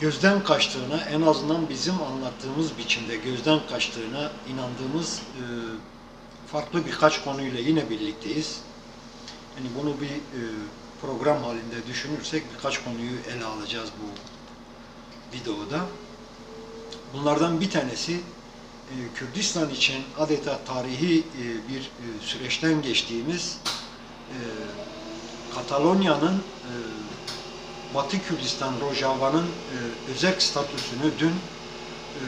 Gözden kaçtığına, en azından bizim anlattığımız biçimde gözden kaçtığına inandığımız e, farklı birkaç konuyla yine birlikteyiz. Yani bunu bir e, program halinde düşünürsek birkaç konuyu ele alacağız bu videoda. Bunlardan bir tanesi e, Kürdistan için adeta tarihi e, bir e, süreçten geçtiğimiz e, Katalonya'nın e, Batı Kürdistan Rojava'nın e, özel statüsünü dün e,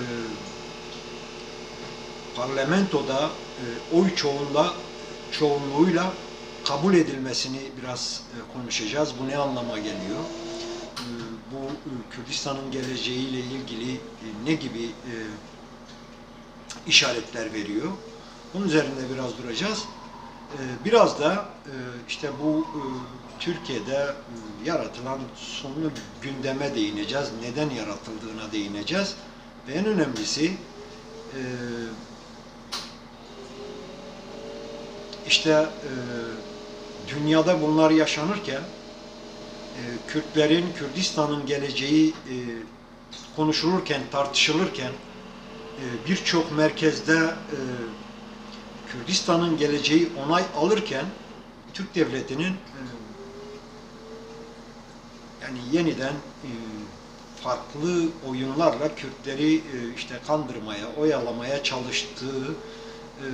parlamentoda e, oy çoğunla çoğunluğuyla kabul edilmesini biraz e, konuşacağız. Bu ne anlama geliyor? E, bu e, Kürdistan'ın geleceğiyle ilgili e, ne gibi e, işaretler veriyor? Bunun üzerinde biraz duracağız. Ee, Biraz da e, işte bu e, Türkiye'de e, yaratılan sonlu gündeme değineceğiz. Neden yaratıldığına değineceğiz. Ve en önemlisi e, işte e, dünyada bunlar yaşanırken Kürtlerin, Kürdistan'ın geleceği konuşulurken, tartışılırken birçok merkezde Kürdistan'ın geleceği onay alırken Türk devletinin yani yeniden e, farklı oyunlarla Kürtleri e, işte kandırmaya, oyalamaya çalıştığı e,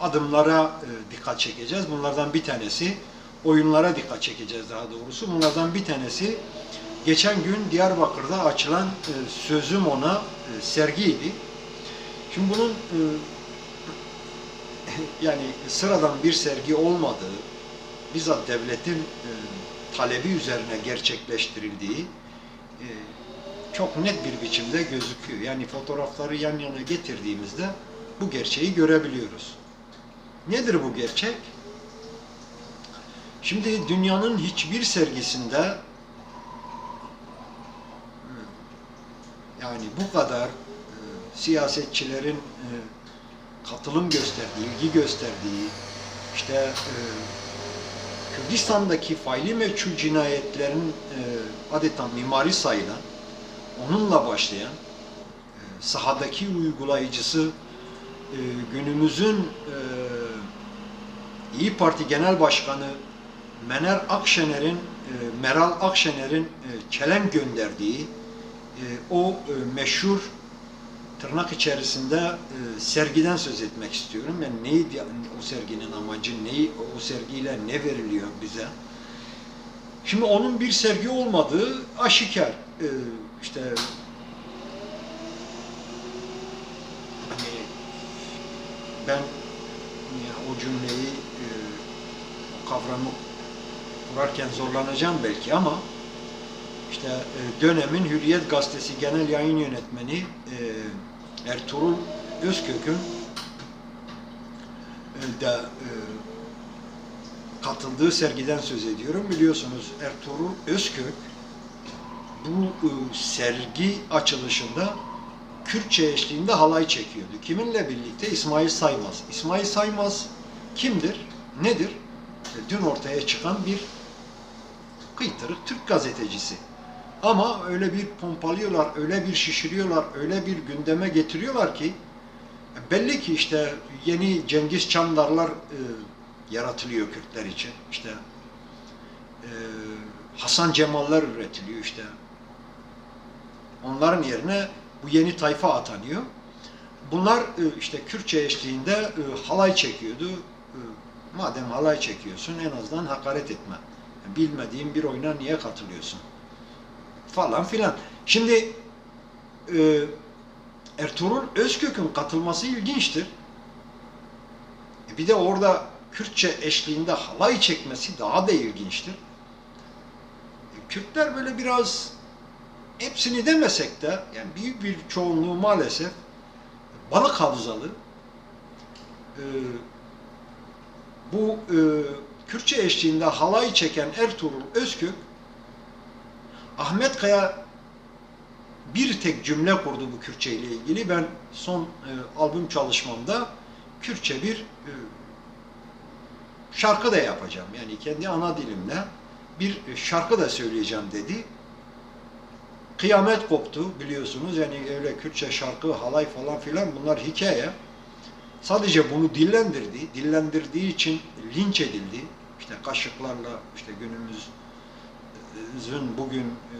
adımlara e, dikkat çekeceğiz. Bunlardan bir tanesi oyunlara dikkat çekeceğiz daha doğrusu. Bunlardan bir tanesi geçen gün Diyarbakır'da açılan e, sözüm ona e, sergiydi. Şimdi bunun e, yani sıradan bir sergi olmadığı, bizzat devletin e, talebi üzerine gerçekleştirildiği e, çok net bir biçimde gözüküyor. Yani fotoğrafları yan yana getirdiğimizde bu gerçeği görebiliyoruz. Nedir bu gerçek? Şimdi dünyanın hiçbir sergisinde yani bu kadar e, siyasetçilerin e, katılım gösterdiği, ilgi gösterdiği, işte Kürdistan'daki faili meçhul cinayetlerin e, adeta mimari sayılan, onunla başlayan, e, sahadaki uygulayıcısı e, günümüzün e, İyi Parti Genel Başkanı Mener Akşener'in, e, Meral Akşener'in e, çelen gönderdiği e, o e, meşhur tırnak içerisinde e, sergiden söz etmek istiyorum. Yani neydi o serginin amacı, neyi, o sergiyle ne veriliyor bize? Şimdi onun bir sergi olmadığı aşikar. E, işte hani ben yani o cümleyi, e, kavramı kurarken zorlanacağım belki ama işte e, dönemin Hürriyet Gazetesi Genel Yayın Yönetmeni e, Ertuğrul Özkök'ün e, de e, katıldığı sergiden söz ediyorum. Biliyorsunuz Ertuğrul Özkök bu e, sergi açılışında Kürtçe eşliğinde halay çekiyordu. Kiminle birlikte? İsmail Saymaz. İsmail Saymaz kimdir? Nedir? Dün ortaya çıkan bir kıytırık Türk gazetecisi. Ama öyle bir pompalıyorlar, öyle bir şişiriyorlar, öyle bir gündeme getiriyorlar ki belli ki işte yeni Cengiz Çandarlar e, yaratılıyor Kürtler için. İşte e, Hasan Cemallar üretiliyor işte. Onların yerine bu yeni tayfa atanıyor. Bunlar e, işte Kürtçe eşliğinde e, halay çekiyordu. E, madem halay çekiyorsun en azından hakaret etme. Bilmediğin bir oyuna niye katılıyorsun? Falan filan. Şimdi e, Ertuğrul Özkök'ün katılması ilginçtir. E, bir de orada Kürtçe eşliğinde halay çekmesi daha da ilginçtir. E, Kürtler böyle biraz hepsini demesek de yani büyük bir çoğunluğu maalesef balık havzalı. E, bu e, Kürtçe eşliğinde halay çeken Ertuğrul Özkök Ahmet Kaya bir tek cümle kurdu bu Kürtçe ile ilgili. Ben son e, albüm çalışmamda Kürtçe bir e, şarkı da yapacağım. Yani kendi ana dilimle bir şarkı da söyleyeceğim dedi. Kıyamet koptu biliyorsunuz yani öyle Kürtçe şarkı, halay falan filan bunlar hikaye. Sadece bunu dillendirdi. Dillendirdiği için linç edildi. İşte kaşıklarla işte günümüzün bugün e,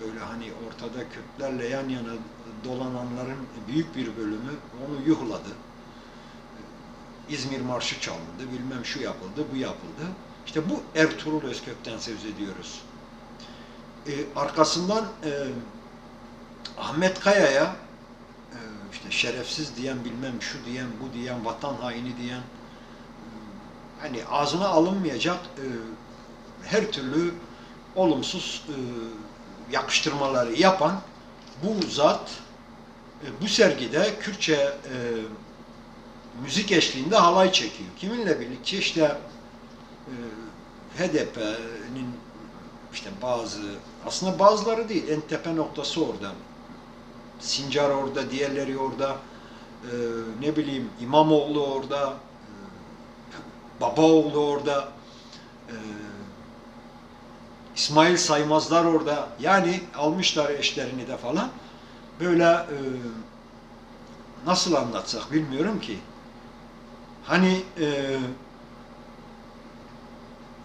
böyle hani ortada Kürtlerle yan yana dolananların büyük bir bölümü onu yuhladı. İzmir Marşı çalındı, bilmem şu yapıldı, bu yapıldı. İşte bu Ertuğrul Özkök'ten söz ediyoruz. Ee, arkasından e, Ahmet Kaya'ya e, işte şerefsiz diyen, bilmem şu diyen, bu diyen, vatan haini diyen e, hani ağzına alınmayacak e, her türlü olumsuz e, yakıştırmaları yapan bu zat e, bu sergide Kürtçe e, müzik eşliğinde halay çekiyor. Kiminle birlikte işte e, HDP'nin işte bazı aslında bazıları değil en tepe noktası orada. Sincar orada, diğerleri orada. E, ne bileyim İmamoğlu orada. E, Babaoğlu orada. E, İsmail Saymazlar orada. Yani almışlar eşlerini de falan. Böyle e, nasıl anlatsak bilmiyorum ki. Hani e,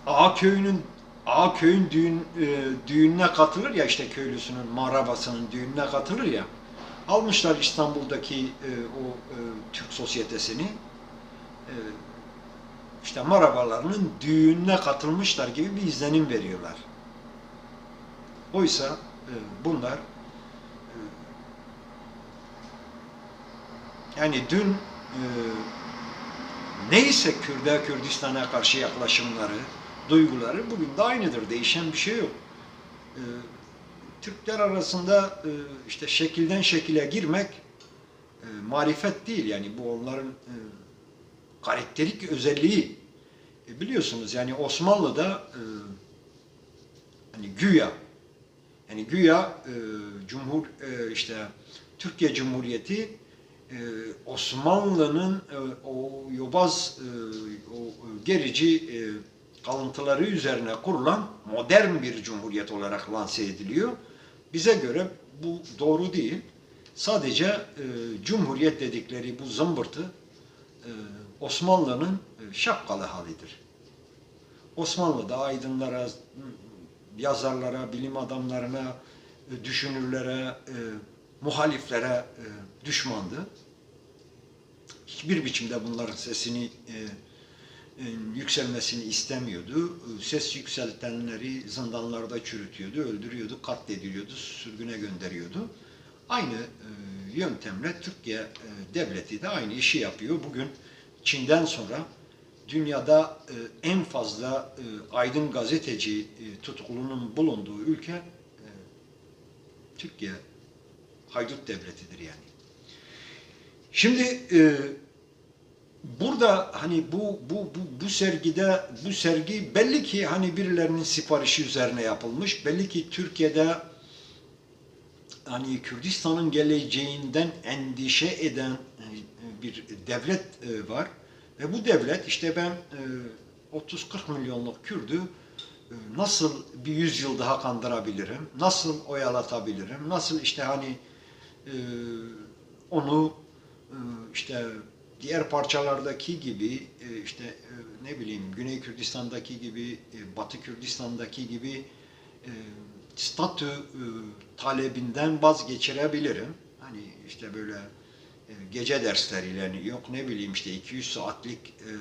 Ağa köyünün Ağa köyün düğün, e, düğününe katılır ya işte köylüsünün marabasının düğününe katılır ya. Almışlar İstanbul'daki e, o e, Türk sosyetesini. E, işte marabalarının düğününe katılmışlar gibi bir izlenim veriyorlar. Oysa e, bunlar e, yani dün e, neyse Kürde Kürdistan'a karşı yaklaşımları, duyguları bugün de aynıdır. Değişen bir şey yok. E, Türkler arasında e, işte şekilden şekile girmek e, marifet değil. Yani bu onların e, karakterik özelliği. E, biliyorsunuz yani Osmanlı'da e, hani güya yani güya e, Cumhur e, işte Türkiye Cumhuriyeti e, Osmanlı'nın e, o yobaz e, o gerici e, kalıntıları üzerine kurulan modern bir cumhuriyet olarak lanse ediliyor. Bize göre bu doğru değil. Sadece e, cumhuriyet dedikleri bu zımbırtı e, Osmanlı'nın e, şapkalı halidir. Osmanlı'da aydınlara, yazarlara, bilim adamlarına, e, düşünürlere, e, muhaliflere e, düşmandı. Hiçbir biçimde bunların sesini yükselmesini istemiyordu. Ses yükseltenleri zindanlarda çürütüyordu, öldürüyordu, katlediliyordu, sürgüne gönderiyordu. Aynı yöntemle Türkiye devleti de aynı işi yapıyor. Bugün Çin'den sonra dünyada e, en fazla e, aydın gazeteci e, tutkulunun bulunduğu ülke e, Türkiye haydut devletidir yani. Şimdi burada hani bu bu bu bu sergide bu sergi belli ki hani birilerinin siparişi üzerine yapılmış. Belli ki Türkiye'de hani Kürdistan'ın geleceğinden endişe eden bir devlet var. Ve bu devlet işte ben e, 30-40 milyonluk Kürdü e, nasıl bir yüzyıl daha kandırabilirim, nasıl oyalatabilirim, nasıl işte hani e, onu e, işte diğer parçalardaki gibi e, işte e, ne bileyim Güney Kürdistan'daki gibi, e, Batı Kürdistan'daki gibi e, statü e, talebinden vazgeçirebilirim. Hani işte böyle e, gece dersleriyle yok ne bileyim işte 200 saatlik e,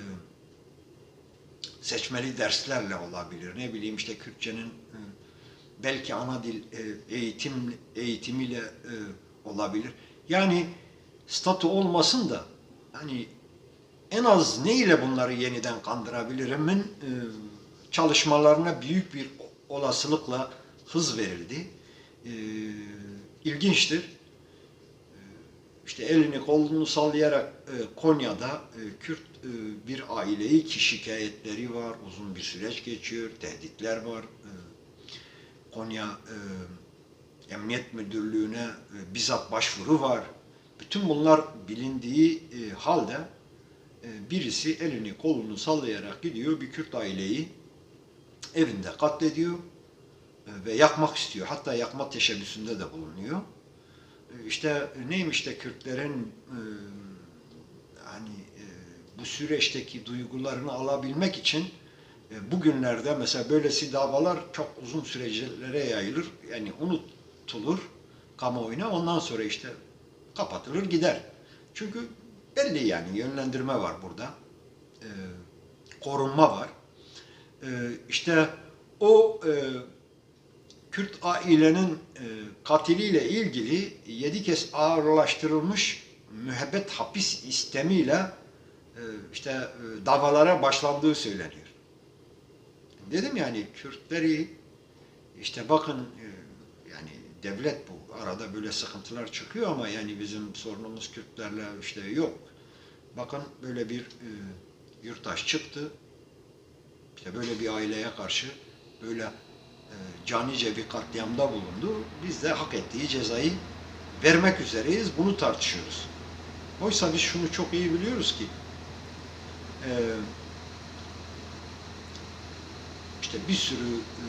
seçmeli derslerle olabilir. Ne bileyim işte Kürtçenin e, belki ana dil e, eğitim eğitimiyle e, olabilir. Yani statü olmasın da hani en az ne ile bunları yeniden kandırabilirimin e, çalışmalarına büyük bir olasılıkla hız verildi. E, ilginçtir. İşte elini kolunu sallayarak e, Konya'da e, Kürt e, bir aileyi ki şikayetleri var, uzun bir süreç geçiyor, tehditler var. E, Konya e, Emniyet Müdürlüğü'ne e, bizzat başvuru var. Bütün bunlar bilindiği e, halde e, birisi elini kolunu sallayarak gidiyor bir Kürt aileyi evinde katlediyor e, ve yakmak istiyor. Hatta yakma teşebbüsünde de bulunuyor. İşte neymiş de Kürtlerin e, hani e, bu süreçteki duygularını alabilmek için e, bugünlerde mesela böylesi davalar çok uzun sürecelere yayılır. Yani unutulur kamuoyuna. Ondan sonra işte kapatılır gider. Çünkü belli yani yönlendirme var burada. E, korunma var. E, işte o e, Kürt ailenin e, katiliyle ilgili yedi kez ağırlaştırılmış müebbet hapis istemiyle e, işte e, davalara başlandığı söyleniyor. Dedim yani Kürtleri işte bakın yani devlet bu arada böyle sıkıntılar çıkıyor ama yani bizim sorunumuz Kürtlerle işte yok. Bakın böyle bir e, yurttaş çıktı. İşte böyle bir aileye karşı böyle canice bir katliamda bulundu. Biz de hak ettiği cezayı vermek üzereyiz. Bunu tartışıyoruz. Oysa biz şunu çok iyi biliyoruz ki e, işte bir sürü e,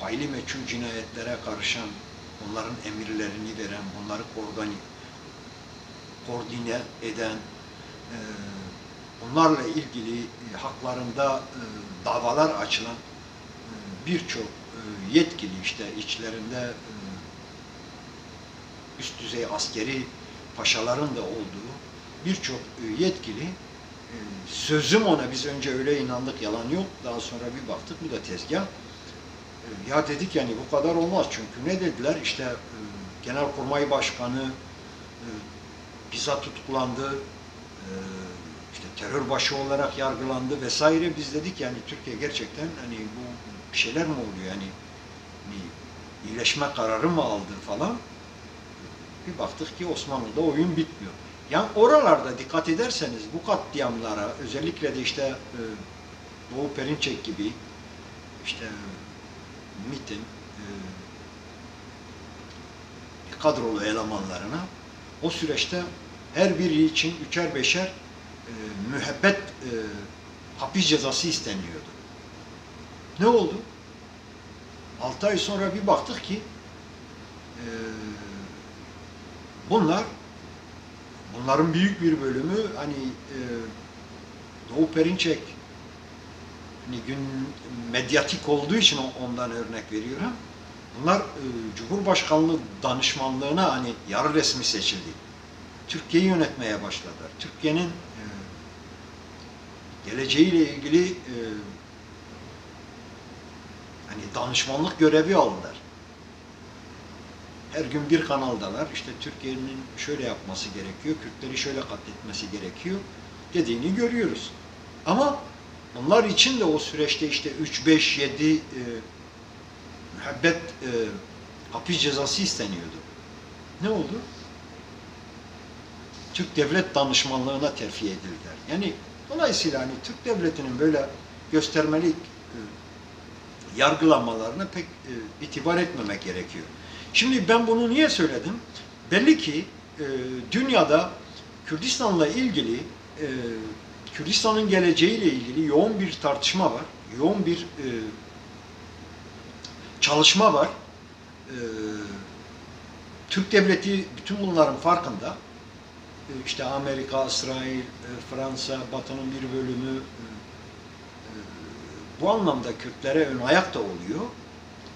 faili meçhul cinayetlere karışan, onların emirlerini veren, onları koordine, koordine eden, e, onlarla ilgili e, haklarında e, davalar açılan e, birçok e, yetkili işte içlerinde e, üst düzey askeri paşaların da olduğu birçok e, yetkili e, sözüm ona biz önce öyle inandık yalan yok daha sonra bir baktık bu da tezgah. Ya dedik yani bu kadar olmaz çünkü. Ne dediler? İşte Genelkurmay Başkanı bizzat tutuklandı işte terör başı olarak yargılandı vesaire. Biz dedik yani Türkiye gerçekten hani bu bir şeyler mi oluyor yani bir iyileşme kararı mı aldı falan bir baktık ki Osmanlı'da oyun bitmiyor. Yani oralarda dikkat ederseniz bu katliamlara özellikle de işte e, Doğu Perinçek gibi işte MİT'in e, kadrolu elemanlarına o süreçte her biri için üçer beşer e, müebbet e, hapis cezası isteniyordu. Ne oldu? 6 ay sonra bir baktık ki e, bunlar bunların büyük bir bölümü hani e, Doğu Perinçek hani gün medyatik olduğu için ondan örnek veriyorum. Bunlar e, Cumhurbaşkanlığı danışmanlığına hani yarı resmi seçildi. Türkiye'yi yönetmeye başladılar. Türkiye'nin e, geleceğiyle ilgili e, hani danışmanlık görevi aldılar. Her gün bir kanaldalar. İşte Türkiye'nin şöyle yapması gerekiyor, Kürtleri şöyle katletmesi gerekiyor dediğini görüyoruz. Ama onlar için de o süreçte işte 3, 5, 7 e, müebbet e, hapis cezası isteniyordu. Ne oldu? Türk Devlet Danışmanlığına terfi edildiler. Yani dolayısıyla hani Türk Devleti'nin böyle göstermelik e, yargılamalarına pek e, itibar etmemek gerekiyor. Şimdi ben bunu niye söyledim? Belli ki e, dünyada Kürdistan'la ilgili e, Kürdistan'ın geleceğiyle ilgili yoğun bir tartışma var. Yoğun bir e, çalışma var. E, Türk devleti bütün bunların farkında. E, işte Amerika, İsrail, e, Fransa, Batı'nın bir bölümü e, bu anlamda Kürtlere ön ayak da oluyor.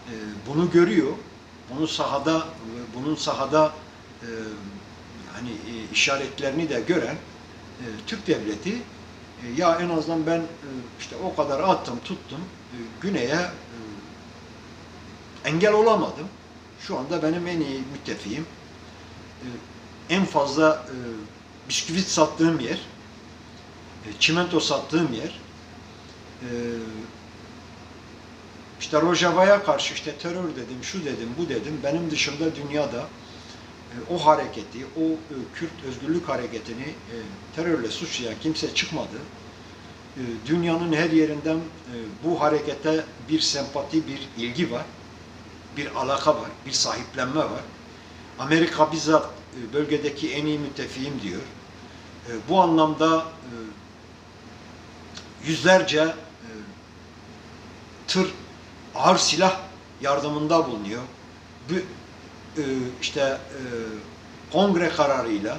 E, bunu görüyor. Bunu sahada, bunun sahada e, hani e, işaretlerini de gören e, Türk devleti e, ya en azından ben e, işte o kadar attım tuttum e, güneye e, engel olamadım. Şu anda benim en iyi müttefiğim. E, en fazla e, bisküvit sattığım yer, e, çimento sattığım yer, e, işte Rojava'ya karşı işte terör dedim, şu dedim, bu dedim. Benim dışında dünyada e, o hareketi, o e, Kürt özgürlük hareketini e, terörle suçlayan kimse çıkmadı. E, dünyanın her yerinden bu harekete bir sempati, bir ilgi var. Bir alaka var, bir sahiplenme var. Amerika bizzat bölgedeki en iyi müttefiğim diyor. Bu anlamda yüzlerce tır ağır silah yardımında bulunuyor. Bu e, işte e, kongre kararıyla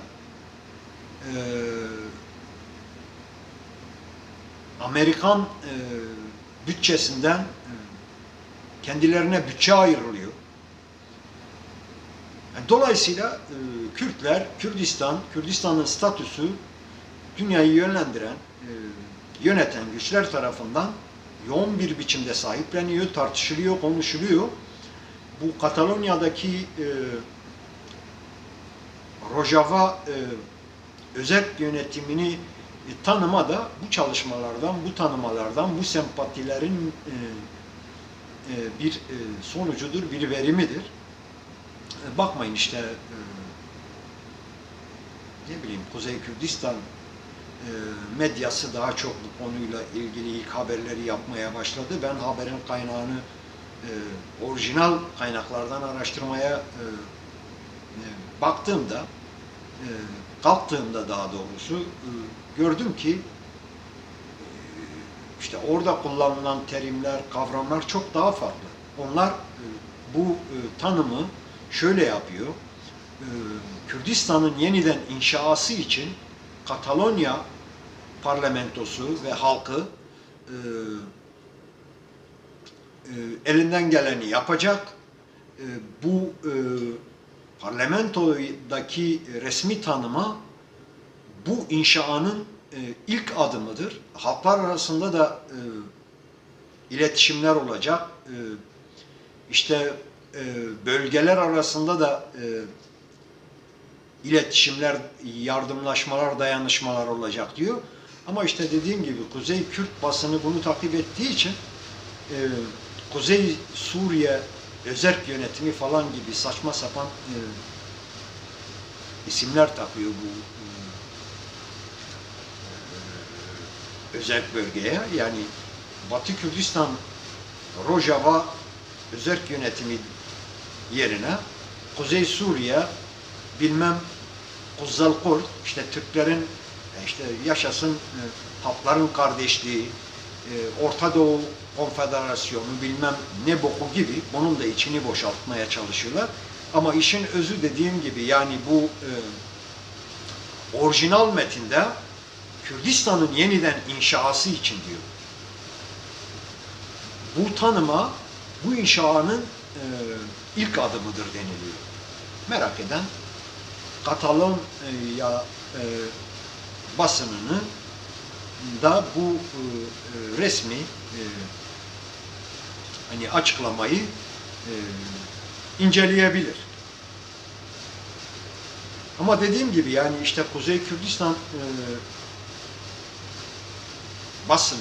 e, Amerikan e, bütçesinden e, kendilerine bütçe ayrılıyor. Yani dolayısıyla e, Kürtler, Kürdistan, Kürdistan'ın statüsü dünyayı yönlendiren, e, yöneten güçler tarafından yoğun bir biçimde sahipleniyor, tartışılıyor, konuşuluyor. Bu Katalonya'daki e, Rojava e, özel yönetimini e, tanıma da bu çalışmalardan, bu tanımalardan, bu sempatilerin e, e, bir e, sonucudur, bir verimidir. E, bakmayın işte e, ne bileyim Kuzey Kürdistan medyası daha çok bu konuyla ilgili ilk haberleri yapmaya başladı. Ben haberin kaynağını e, orijinal kaynaklardan araştırmaya e, e, baktığımda, e, kalktığımda daha doğrusu e, gördüm ki e, işte orada kullanılan terimler, kavramlar çok daha farklı. Onlar e, bu e, tanımı şöyle yapıyor. E, Kürdistan'ın yeniden inşası için Katalonya parlamentosu ve halkı e, e, elinden geleni yapacak. E, bu e, parlamentodaki resmi tanıma bu inşanın e, ilk adımıdır. Halklar arasında da e, iletişimler olacak. E, işte e, bölgeler arasında da e, iletişimler, yardımlaşmalar, dayanışmalar olacak diyor. Ama işte dediğim gibi Kuzey Kürt basını bunu takip ettiği için e, Kuzey Suriye özerk yönetimi falan gibi saçma sapan e, isimler takıyor bu e, özerk bölgeye. Yani Batı Kürdistan Rojava özerk yönetimi yerine Kuzey Suriye bilmem Kuzzal Kurt işte Türklerin e, işte yaşasın e, Papların kardeşliği e, Orta Doğu Konfederasyonu bilmem ne boku gibi bunun da içini boşaltmaya çalışıyorlar. Ama işin özü dediğim gibi yani bu e, orijinal metinde Kürdistan'ın yeniden inşası için diyor. Bu tanıma bu inşanın e, ilk adımıdır deniliyor. Merak eden Katalonya e, basınını da bu e, e, resmi e, hani açıklamayı e, inceleyebilir. Ama dediğim gibi yani işte Kuzey Kürdistan e, basını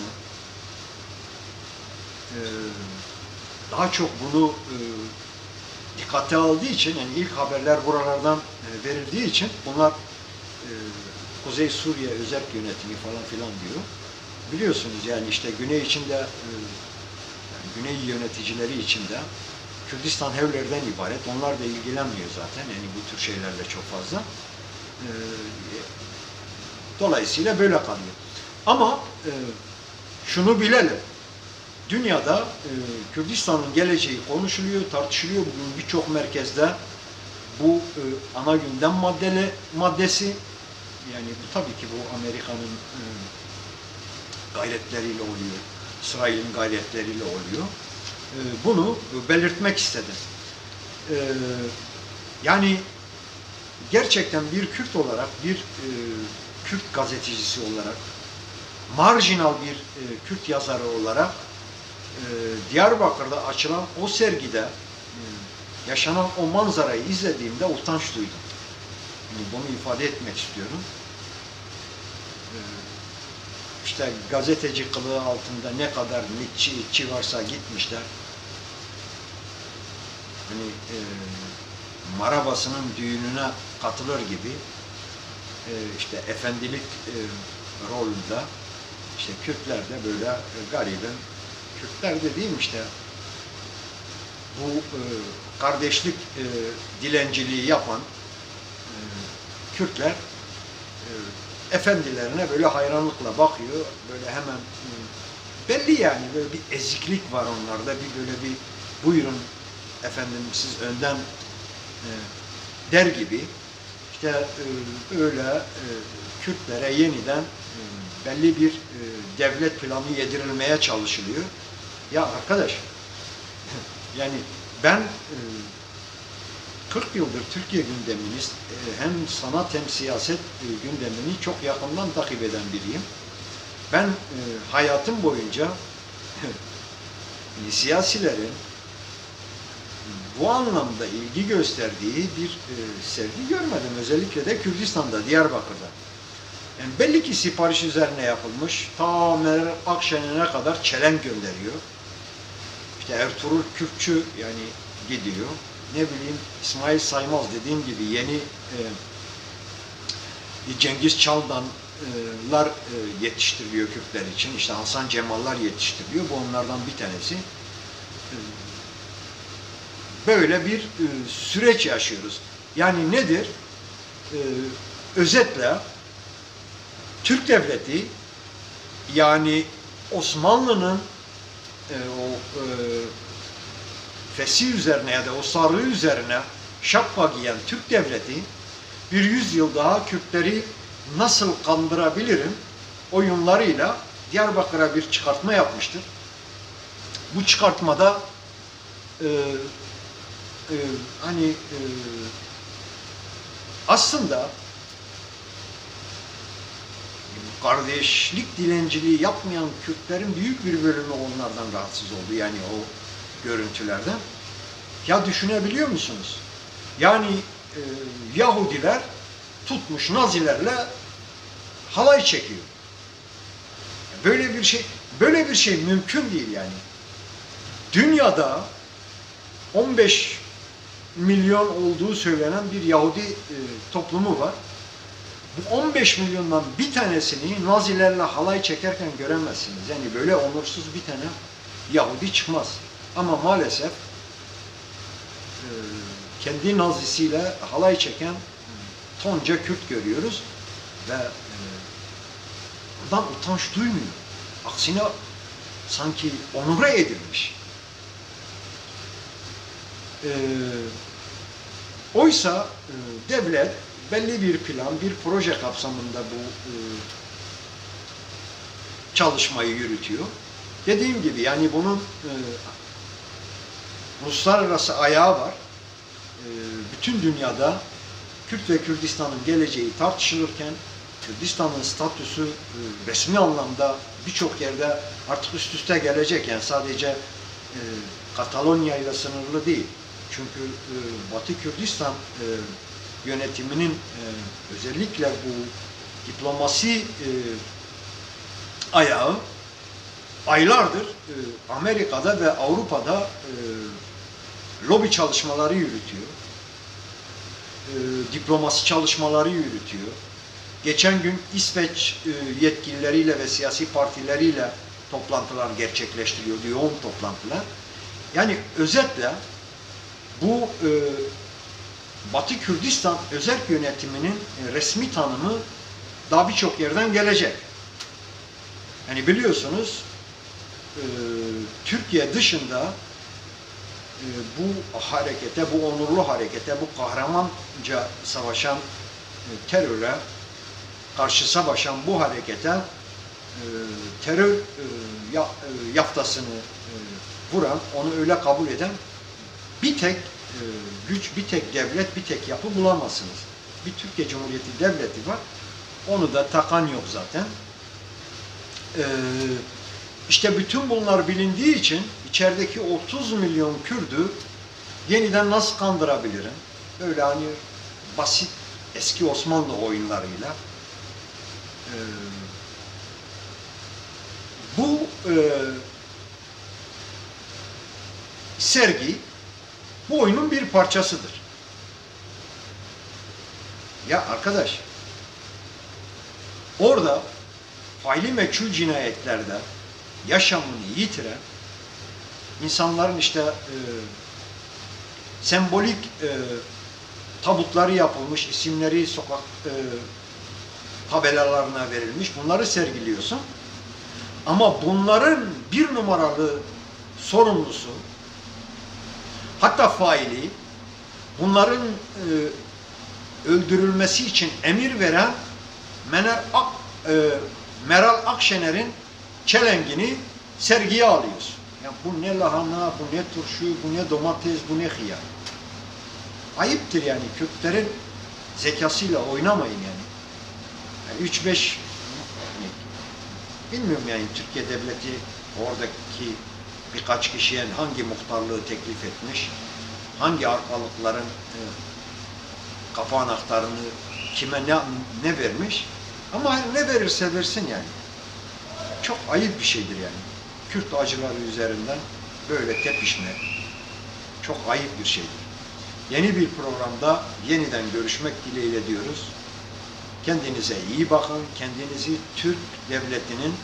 e, daha çok bunu e, dikkate aldığı için yani ilk haberler buralardan e, verildiği için bunlar e, Kuzey Suriye özerk yönetimi falan filan diyor. Biliyorsunuz yani işte güney içinde e, yani güney yöneticileri içinde Kürdistan Hevler'den ibaret. Onlar da ilgilenmiyor zaten yani bu tür şeylerle çok fazla. Dolayısıyla böyle kalıyor. Ama şunu bilelim. Dünyada e, Kürdistan'ın geleceği konuşuluyor, tartışılıyor. Bugün birçok merkezde bu e, ana gündem maddeli, maddesi. Yani bu tabii ki bu Amerika'nın e, gayretleriyle oluyor. İsrail'in gayretleriyle oluyor. E, bunu belirtmek istedim. E, yani gerçekten bir Kürt olarak, bir e, Kürt gazetecisi olarak, marjinal bir e, Kürt yazarı olarak e, Diyarbakır'da açılan o sergide e, yaşanan o manzarayı izlediğimde utanç duydum. Yani bunu ifade etmek istiyorum. E, işte gazeteci kılığı altında ne kadar mitçi, itçi varsa gitmişler. Hani e, Marabası'nın düğününe katılır gibi e, işte efendilik e, rolünde işte Kürtler de böyle e, Kürtler dediğim işte bu e, kardeşlik e, dilenciliği yapan e, Kürtler e, efendilerine böyle hayranlıkla bakıyor. Böyle hemen e, belli yani böyle bir eziklik var onlarda bir böyle bir buyurun efendim siz önden e, der gibi işte e, öyle e, Kürtlere yeniden e, belli bir e, devlet planı yedirilmeye çalışılıyor. Ya arkadaş yani ben e, 40 yıldır Türkiye gündemini e, hem sanat hem siyaset e, gündemini çok yakından takip eden biriyim. Ben e, hayatım boyunca e, siyasilerin bu anlamda ilgi gösterdiği bir e, sergi görmedim. Özellikle de Kürdistan'da, Diyarbakır'da. Yani belli ki sipariş üzerine yapılmış. Ta Meral Akşener'e kadar çelen gönderiyor. İşte Ertuğrul Kürkçü yani gidiyor. Ne bileyim İsmail Saymaz dediğim gibi yeni e, Cengiz Çaldanlar e, yetiştiriliyor Kürtler için. İşte Hasan Cemallar yetiştiriliyor. Bu onlardan bir tanesi. E, böyle bir e, süreç yaşıyoruz. Yani nedir? E, özetle Türk devleti yani Osmanlı'nın e, o e, fesih üzerine ya da o sarığı üzerine şapka giyen Türk devleti bir yüzyıl daha Kürtleri nasıl kandırabilirim oyunlarıyla Diyarbakır'a bir çıkartma yapmıştır. Bu çıkartmada e, e, hani e, aslında kardeşlik dilenciliği yapmayan Kürtlerin büyük bir bölümü onlardan rahatsız oldu. Yani o görüntülerden. Ya düşünebiliyor musunuz? Yani e, Yahudiler tutmuş Nazilerle halay çekiyor. Böyle bir şey böyle bir şey mümkün değil yani. Dünyada 15 milyon olduğu söylenen bir Yahudi e, toplumu var. Bu 15 milyondan bir tanesini Nazilerle halay çekerken göremezsiniz. Yani böyle onursuz bir tane Yahudi çıkmaz. Ama maalesef e, kendi nazisiyle halay çeken tonca Kürt görüyoruz ve e, buradan utanç duymuyor. Aksine sanki onure edilmiş. E, oysa devlet belli bir plan, bir proje kapsamında bu e, çalışmayı yürütüyor. Dediğim gibi yani bunun e, uluslararası ayağı var. E, bütün dünyada Kürt ve Kürdistan'ın geleceği tartışılırken Kürdistan'ın statüsü e, resmi anlamda birçok yerde artık üst üste gelecek. Yani sadece e, Katalonya ile sınırlı değil. Çünkü Batı Kürdistan yönetiminin e, özellikle bu diplomasi e, ayağı aylardır e, Amerika'da ve Avrupa'da e, lobi çalışmaları yürütüyor. E, diplomasi çalışmaları yürütüyor. Geçen gün İsveç e, yetkilileriyle ve siyasi partileriyle toplantılar gerçekleştiriyor, yoğun toplantılar. Yani özetle bu e, Batı Kürdistan özel yönetiminin e, resmi tanımı daha birçok yerden gelecek. Yani biliyorsunuz e, Türkiye dışında e, bu harekete, bu onurlu harekete, bu kahramanca savaşan teröre karşı savaşan bu harekete terör ya, yaftasını vuran, onu öyle kabul eden bir tek güç, bir tek devlet, bir tek yapı bulamazsınız. Bir Türkiye Cumhuriyeti devleti var. Onu da takan yok zaten. Ee, işte bütün bunlar bilindiği için içerideki 30 milyon Kürdü yeniden nasıl kandırabilirim? Böyle hani basit eski Osmanlı oyunlarıyla. Ee, bu e, sergi bu oyunun bir parçasıdır. Ya arkadaş, orada faili meçhul cinayetlerde yaşamını yitiren insanların işte e, sembolik e, tabutları yapılmış, isimleri sokak e, tabelalarına verilmiş. Bunları sergiliyorsun. Ama bunların bir numaralı sorumlusu hatta faili bunların e, öldürülmesi için emir veren Mener Ak, e, Meral Akşener'in çelengini sergiye alıyorsun. Ya bu ne lahana, bu ne turşu, bu ne domates, bu ne hıyar. Ayıptır yani Kürtlerin zekasıyla oynamayın yani. yani 3-5 bilmiyorum yani Türkiye devleti oradaki birkaç kişiye hangi muhtarlığı teklif etmiş, hangi arkalıkların e, kafa anahtarını kime ne, ne vermiş ama ne verirse versin yani. Çok ayıp bir şeydir yani. Kürt acıları üzerinden böyle tepişme çok ayıp bir şeydir. Yeni bir programda yeniden görüşmek dileğiyle diyoruz. Kendinize iyi bakın. Kendinizi Türk devletinin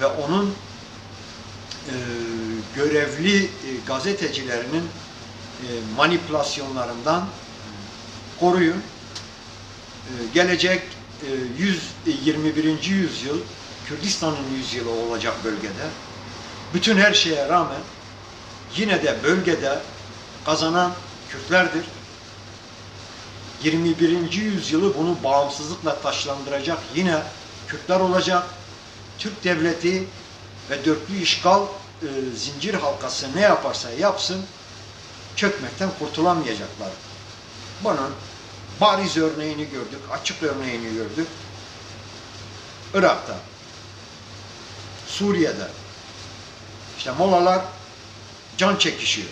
ve onun e, görevli e, gazetecilerinin e, manipülasyonlarından koruyun. E, gelecek e, 100, e, 21. yüzyıl Kürdistan'ın yüzyılı olacak bölgede. Bütün her şeye rağmen yine de bölgede kazanan Kürtlerdir. 21. yüzyılı bunu bağımsızlıkla taşlandıracak yine Kürtler olacak. Türk devleti ve dörtlü işgal e, zincir halkası ne yaparsa yapsın çökmekten kurtulamayacaklar. Bunun bariz örneğini gördük, açık örneğini gördük. Irak'ta, Suriye'de, işte molalar can çekişiyor.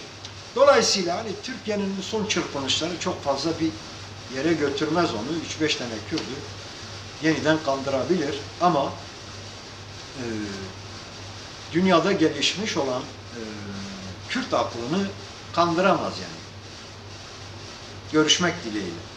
Dolayısıyla hani Türkiye'nin son çırpınışları çok fazla bir yere götürmez onu. 3-5 tane Kürdü yeniden kandırabilir ama e, dünyada gelişmiş olan e, Kürt aklını kandıramaz yani. Görüşmek dileğiyle.